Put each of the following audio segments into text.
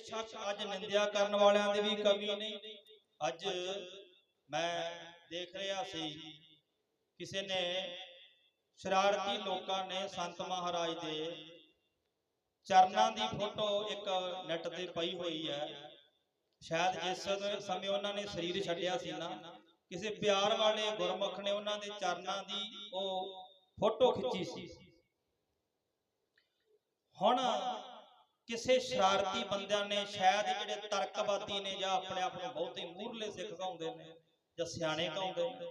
ਬੇਸ਼ੱਕ ਅੱਜ ਨਿੰਦਿਆ ਕਰਨ ਵਾਲਿਆਂ ਦੀ ਵੀ ਕਮੀ ਨਹੀਂ। ਅੱਜ ਮੈਂ ਦੇਖ ਰਿਹਾ ਸੀ ਕਿਸੇ ਨੇ ਸ਼ਰਾਰਤੀ ਲੋਕਾਂ ਨੇ ਸੰਤ ਮਹਾਰਾਜ ਦੇ ਚਰਨਾਂ ਦੀ ਫੋਟੋ ਇੱਕ ਨੈਟ ਤੇ ਪਈ ਹੋਈ ਹੈ। ਸ਼ਾਇਦ ਜਿਸ ਸਮੇਂ ਉਹਨਾਂ ਨੇ ਸਰੀਰ ਛੱਡਿਆ ਸੀ ਨਾ, ਕਿਸੇ ਪਿਆਰ ਵਾਲੇ ਗੁਰਮੁਖ ਨੇ ਉਹਨਾਂ ਦੇ ਚਰਨਾਂ ਦੀ ਉਹ ਫੋਟੋ ਖਿੱਚੀ ਸੀ। ਹੁਣ ਕਿਸੇ ਸ਼ਰਾਰਤੀ ਬੰਦਿਆਂ ਨੇ, ਸ਼ਾਇਦ ਜਿਹੜੇ ਤਰਕਵਾਦੀ ਨੇ ਜਾਂ ਆਪਣੇ ਆਪ ਨੂੰ ਬਹੁਤੇ ਮੂਰਲੇ ਸਿੱਖ ਕਹਾਉਂਦੇ ਨੇ ਜਾਂ ਸਿਆਣੇ ਕਹਾਉਂਦੇ ਨੇ,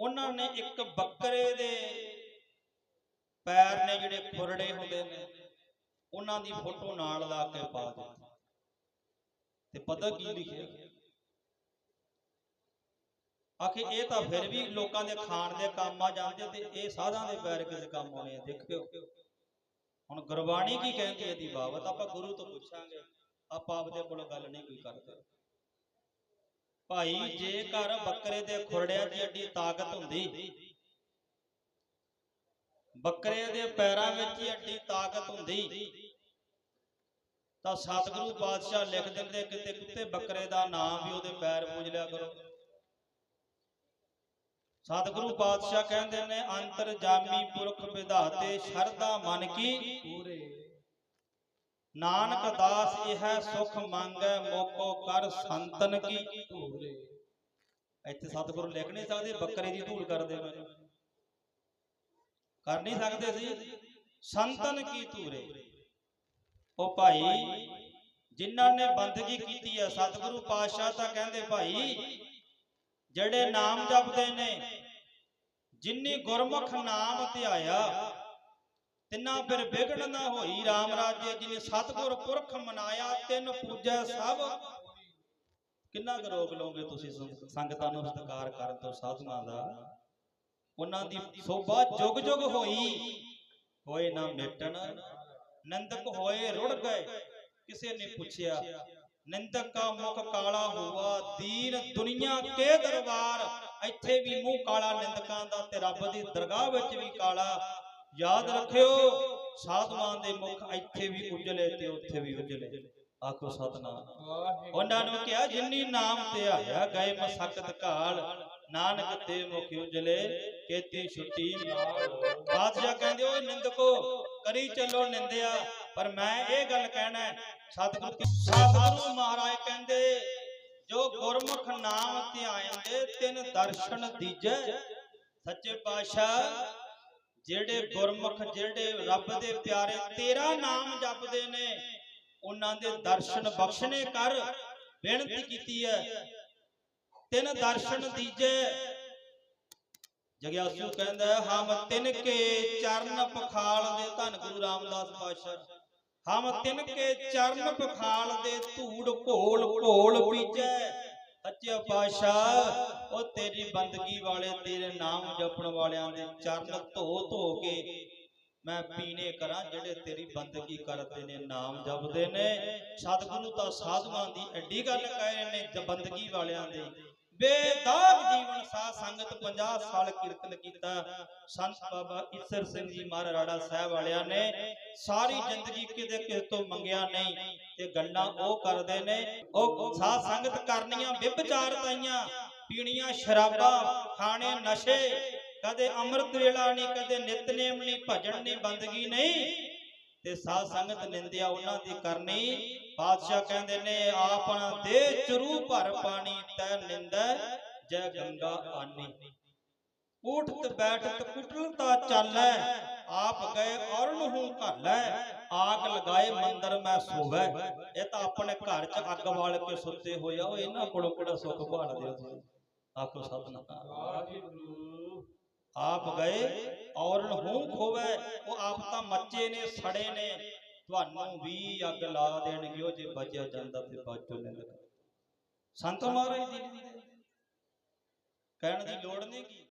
ਉਹਨਾਂ ਨੇ ਇੱਕ ਬੱਕਰੇ ਦੇ ਪੈਰ ਨੇ ਜਿਹੜੇ ਖੁਰੜੇ ਹੁੰਦੇ ਨੇ, ਉਹਨਾਂ ਦੀ ਫੋਟੋ ਨਾਲ ਲਾ ਕੇ ਪਾ ਦਿੱਤੀ। ਤੇ ਪਤਾ ਕੀ ਲਿਖਿਆ? ਆਖੇ, ਇਹ ਤਾਂ ਫਿਰ ਵੀ ਲੋਕਾਂ ਦੇ ਖਾਣ ਦੇ ਕੰਮ ਆ ਜਾਂਦੇ ਤੇ ਇਹ ਸਾਧਾਂ ਦੇ ਪੈਰ ਕਿਸ ਕੰਮ ਆਉਣੇ ਆ ਦੇਖਿਓ ਹੁਣ ਗੁਰਬਾਣੀ ਕੀ ਕਹਿੰਦੀ ਹੈ ਦੀ ਬਾਬਤ? ਆਪਾਂ ਗੁਰੂ ਤੋਂ ਪੁੱਛਾਂਗੇ। ਆਪਾਂ ਆਪਦੇ ਕੋਲੋਂ ਗੱਲ ਨਹੀਂ ਕੋਈ ਕਰਦੇ। ਭਾਈ, ਜੇਕਰ ਬੱਕਰੇ ਦੇ ਖੁਰੜਿਆਂ ਦੀ ਏਡੀ ਤਾਕਤ ਹੁੰਦੀ, ਬੱਕਰੇ ਦੇ ਪੈਰਾਂ ਵਿੱਚ ਹੀ ਏਡੀ ਤਾਕਤ ਹੁੰਦੀ, ਤਾਂ ਸਤਿਗੁਰੂ ਪਾਤਸ਼ਾਹ ਲਿਖ ਦਿੰਦੇ ਕਿਤੇ ਕੁੱਤੇ ਬੱਕਰੇ ਦਾ ਨਾਮ ਵੀ ਉਹਦੇ ਪੈਰ ਪੂਜ ਲਿਆ ਕਰੋ। ਸਤਿਗੁਰੂ ਪਾਤਸ਼ਾਹ ਕਹਿੰਦੇ ਨੇ ਅੰਤਰ ਜਾਮੀ ਪੁਰਖ ਵਿਧਾਤੇ ਸ਼ਰਧਾ ਮਨ ਕੀ? ਪੂਰੇ। ਨਾਨਕ ਦਾਸ ਇਹ ਸੁਖ ਮੰਗੈ ਮੋਕੋ ਕਰ ਸੰਤਨ ਕੀ? ਪੂਰੇ। ਇੱਥੇ ਸਤਿਗੁਰੂ ਲਿਖ ਨਹੀਂ ਸਕਦੇ ਬੱਕਰੇ ਦੀ ਧੂੜ ਕਰਦੇ ਮੈਨੂੰ ਕਰ ਨਹੀਂ ਸਕਦੇ ਸੀ ਸੰਤਨ ਕੀ ਧੂਰੇ? ਉਹ ਭਾਈ ਜਿਨ੍ਹਾਂ ਨੇ ਬੰਦਗੀ ਕੀਤੀ ਹੈ ਸਤਿਗੁਰੂ ਪਾਤਸ਼ਾਹ ਤਾਂ ਕਹਿੰਦੇ ਭਾਈ ਜਿਹੜੇ ਨਾਮ ਜਪਦੇ ਨੇ ਜਿਨ੍ਹਾਂ ਗੁਰਮੁਖ ਨਾਮ ਧਿਆਇਆ ਤਿੰਨਾ ਫਿਰ ਵਿਗੜ ਨਾ ਹੋਈ RAM ਰਾਜੇ ਜਿਨੇ ਸਤਿਗੁਰ ਪੁਰਖ ਮਨਾਇਆ, ਤਿੰਨ ਪੂਜੈ ਸਭ। ਕਿੰਨਾ ਕੁ ਰੋਕ ਲਓਗੇ ਤੁਸੀਂ ਸੰਗਤਾਂ ਨੂੰ ਸਤਿਕਾਰ ਕਰਨ ਤੋਂ ਸਾਧੂਆਂ ਦਾ? ਉਹਨਾਂ ਦੀ ਸੋਭਾ ਜੁਗ ਜੁਗ ਹੋਈ। ਹੋਏ ਨਾ ਮਿਟਣ, ਨੰਦਕ ਹੋਏ ਰੁੜ ਗਏ। ਕਿਸੇ ਨੇ ਪੁੱਛਿਆ ਨਿੰਦਕ ਕਾ ਮੁਖ ਕਾਲਾ ਹੋਵਾ, ਦੀਨ ਦੁਨੀਆ ਕੇ ਦਰਬਾਰ। ਇੱਥੇ ਵੀ ਮੂੰਹ ਕਾਲਾ ਨਿੰਦਕਾਂ ਦਾ ਤੇ ਰੱਬ ਦੀ ਦਰਗਾਹ ਵਿੱਚ ਵੀ ਕਾਲਾ। ਯਾਦ ਰੱਖਿਓ, ਸਾਧੂਆਂ ਦੇ ਮੁਖ ਇੱਥੇ ਵੀ ਉਜਲੇ ਤੇ ਉੱਥੇ ਵੀ ਉਜਲੇ। ਆਖੋ ਸਤਨਾਮ। ਉਹਨਾਂ ਨੂੰ ਕਿਹਾ, ਜਿੰਨੀ ਨਾਮ ਤੇ ਆਇਆ ਗਏ ਮਸਕਤ ਕਾਲ ਨਾਨਕ ਤੇ ਮੁਖ ਉਜਲੇ, ਕੇਤੀ ਛੁੱਟੀ ਬਾਦਸ਼ਾਹ ਕਹਿੰਦੇ, ਓਏ ਨਿੰਦਕੋ ਕਰੀ ਚੱਲੋ ਨਿੰਦਿਆ ਪਰ ਮੈਂ ਇਹ ਗੱਲ ਕਹਿਣਾ ਸਤਿਗੁਰੂ ਸਤਿਗੁਰੂ ਮਹਾਰਾਜ ਕਹਿੰਦੇ ਜੋ ਗੁਰਮੁਖ ਨਾਮ ਧਿਆਇਂਦੇ ਤਿੰਨ ਦਰਸ਼ਨ ਦੀਜੈ। ਸੱਚੇ ਪਾਤਸ਼ਾਹ ਜਿਹੜੇ ਗੁਰਮੁਖ ਜਿਹੜੇ ਰੱਬ ਦੇ ਪਿਆਰੇ ਤੇਰਾ ਨਾਮ ਜਪਦੇ ਨੇ ਉਹਨਾਂ ਦੇ ਦਰਸ਼ਨ ਬਖਸ਼ਣੇ ਕਰ ਬੇਨਤੀ ਕੀਤੀ ਹੈ। ਤਿੰਨ ਦਰਸ਼ਨ ਦੀਜੇ ਜਗਿਆਸੂ ਕਹਿੰਦਾ ਹਮ ਤਿਨ ਕੇ ਚਰਨ ਪਖਾਲ ਦੇ ਧੰਨ ਗੁਰੂ ਰਾਮਦਾਸ ਪਾਤਸ਼ਾਹ ਹਮ ਤਿਨ ਕੇ ਚਰਨ ਪਖਾਲ ਦੇ ਧੂੜ ਘੋਲ ਘੋਲ ਪੀਜੈ ਸੱਚੇ ਪਾਤਸ਼ਾਹ, ਉਹ ਤੇਰੀ ਬੰਦਗੀ ਵਾਲੇ, ਤੇਰੇ ਨਾਮ ਜਪਣ ਵਾਲਿਆਂ ਦੇ ਚਰਨ ਧੋ ਧੋ ਕੇ ਮੈਂ ਪੀਣੇ ਕਰਾਂ, ਜਿਹੜੇ ਤੇਰੀ ਬੰਦਗੀ ਕਰਦੇ ਨੇ, ਨਾਮ ਜਪਦੇ ਨੇ। ਸਤਿਗੁਰੂ ਤਾਂ ਸਾਧਵਾਂ ਦੀ ਐਡੀ ਗੱਲ ਕਹਿ ਰਹੇ ਨੇ ਬੰਦਗੀ ਵਾਲਿਆਂ ਦੀ। ਬੇਦਾਗ ਜੀਵਨ ਸਾਧ ਸੰਗਤ 50 ਸਾਲ ਕੀਰਤਨ ਕੀਤਾ ਸੰਤ ਬਾਬਾ ਈਸਰ ਸਿੰਘ ਜੀ ਮਹਾਰਾਜ ਸਾਹਿਬ ਵਾਲਿਆਂ ਨੇ ਸਾਰੀ ਜ਼ਿੰਦਗੀ ਕਿਤੇ ਕਿਸੇ ਤੋਂ ਮੰਗਿਆ ਨਹੀਂ ਤੇ ਗੱਲਾਂ ਉਹ ਕਰਦੇ ਨੇ। ਉਹ ਸਾਧ ਸੰਗਤ ਕਰਨੀਆਂ ਵਿਭਚਾਰ ਪੀਣੀਆਂ ਸ਼ਰਾਬਾਂ, ਖਾਣੇ ਨਸ਼ੇ, ਕਦੇ ਅੰਮ੍ਰਿਤ ਵੇਲਾ ਨਹੀਂ, ਕਦੇ ਨਿਤਨੇਮ ਨਹੀਂ, ਭਜਨ ਨਹੀਂ, ਬੰਦਗੀ ਨਹੀਂ। ਤੇ ਸਾਧ ਸੰਗਤ ਨਿੰਦਿਆ ਉਹਨਾਂ ਦੀ ਕਰਨੀ। ਬਾਦਸ਼ਾਹ ਕਹਿੰਦੇ ਨੇ ਆਪਣਾ ਦੇ ਚਰੂ ਭਰ ਪਾਣੀ ਤੈ ਨਿੰਦੈ ਜੈ ਗੰਗਾ ਆਨੀ। ਉਠਤ ਬੈਠਤ ਕੁਟਲਤਾ ਚਾਲੈ। ਆਪ ਗਏ ਔਰਨ ਹੂੰ ਘਾਲੈ। ਆਗ ਲਗਾਏ ਮੰਦਰ ਮੈਂ ਸੋਵੈ। ਇਹ ਤਾਂ ਆਪਣੇ ਘਰ ਚ ਅੱਗ ਬਾਲ ਕੇ ਸੁੱਤੇ ਹੋਇਆ ਉਹ ਇਹਨਾਂ ਕੋਲੋਂ ਕਿਹੜਾ ਸੁੱਖ ਭਾਲਦੇ ਹੋ ਤੁਸੀਂ? ਆਖੋ ਸਤਨਾਮ। ਵਾਹਿਗੁਰੂ। ਆਪ ਗਏ, ਔਰਨ ਹੂੰ ਖੋਵੇ, ਉਹ ਆਪ ਤਾਂ ਮੱਚੇ ਨੇ, ਸੜੇ ਨੇ। ਤੁਹਾਨੂੰ ਵੀ ਅੱਗ ਲਾ ਦੇਣਗੇ, ਉਹ ਜੇ ਬਚਿਆ ਜਾਂਦਾ ਤੇ ਬਾਚੋ ਨਿੰਦ ਸੰਤ ਮਹਾਰਾਜ ਦੀ ਕਹਿਣ ਦੀ ਲੋੜ ਨਹੀਂ ਕੀ?